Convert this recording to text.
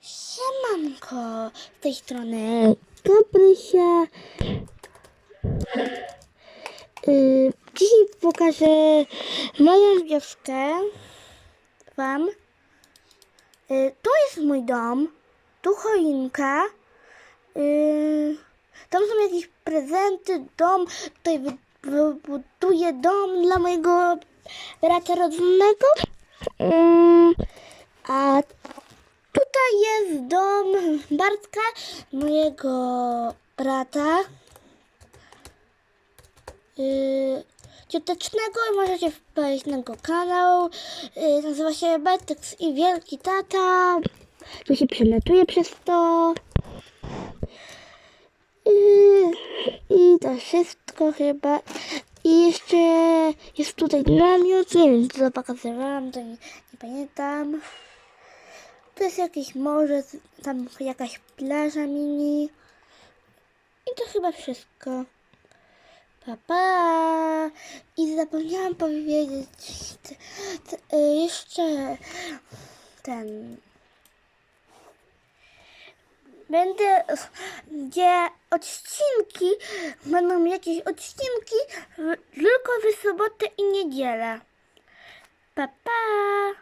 Siemanko, z tej strony Gabrysia. Yy, dzisiaj pokażę moją wioskę wam. Yy, to jest mój dom, tu choinka. Yy, tam są jakieś prezenty, dom. Tutaj wy- wybuduję dom dla mojego brata rodzinnego. Tutaj jest dom Bartka, mojego brata. Yy, ciotecznego możecie wpaść na jego kanał. Yy, nazywa się Bartek i Wielki Tata. Tu się przelatuje przez to. Yy, I to wszystko chyba. I jeszcze jest tutaj namiot. Nie wiem, co pokazywałam, to nie, nie pamiętam. To jest jakieś morze, tam jakaś plaża mini. I to chyba wszystko. Pa, pa. I zapomniałam powiedzieć y, jeszcze ten. Będę, gdzie odcinki, będą jakieś odcinki tylko w sobotę i niedzielę. Pa, pa.